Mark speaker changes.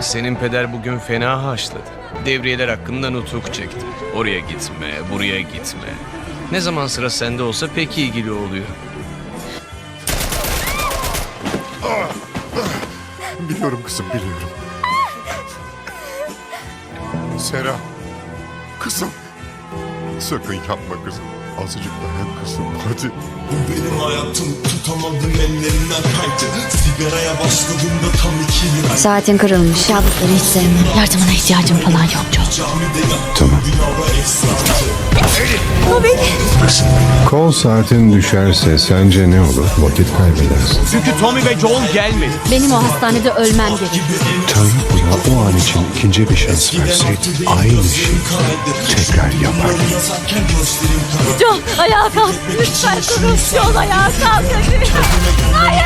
Speaker 1: Senin peder bugün fena haşladı. Devriyeler hakkında nutuk çekti. Oraya gitme, buraya gitme. Ne zaman sıra sende olsa pek ilgili oluyor.
Speaker 2: Biliyorum kızım biliyorum. Sera. Kızım. Sakın yapma kızım. Azıcık dayan kızım hadi.
Speaker 3: Bu benim hayatım tutamadım ellerimden kaydı Sigaraya başladığımda tam iki lira
Speaker 4: Saatin kırılmış.
Speaker 5: Kabusları hiç sevmem. Yardımına ihtiyacım falan yok
Speaker 3: yattım
Speaker 2: Tamam.
Speaker 3: dünyada efsane
Speaker 6: Kol saatin düşerse sence ne olur? Vakit kaybedersin.
Speaker 1: Çünkü Tommy ve Joel gelmedi.
Speaker 5: Benim o hastanede ölmem gerek.
Speaker 6: Tanrı buna o an için ikinci bir şans verseydi aynı şeyi tekrar yapardı.
Speaker 5: Joe ayağa kalk. Lütfen konuş. Joe ayağa kalk.
Speaker 3: Hayır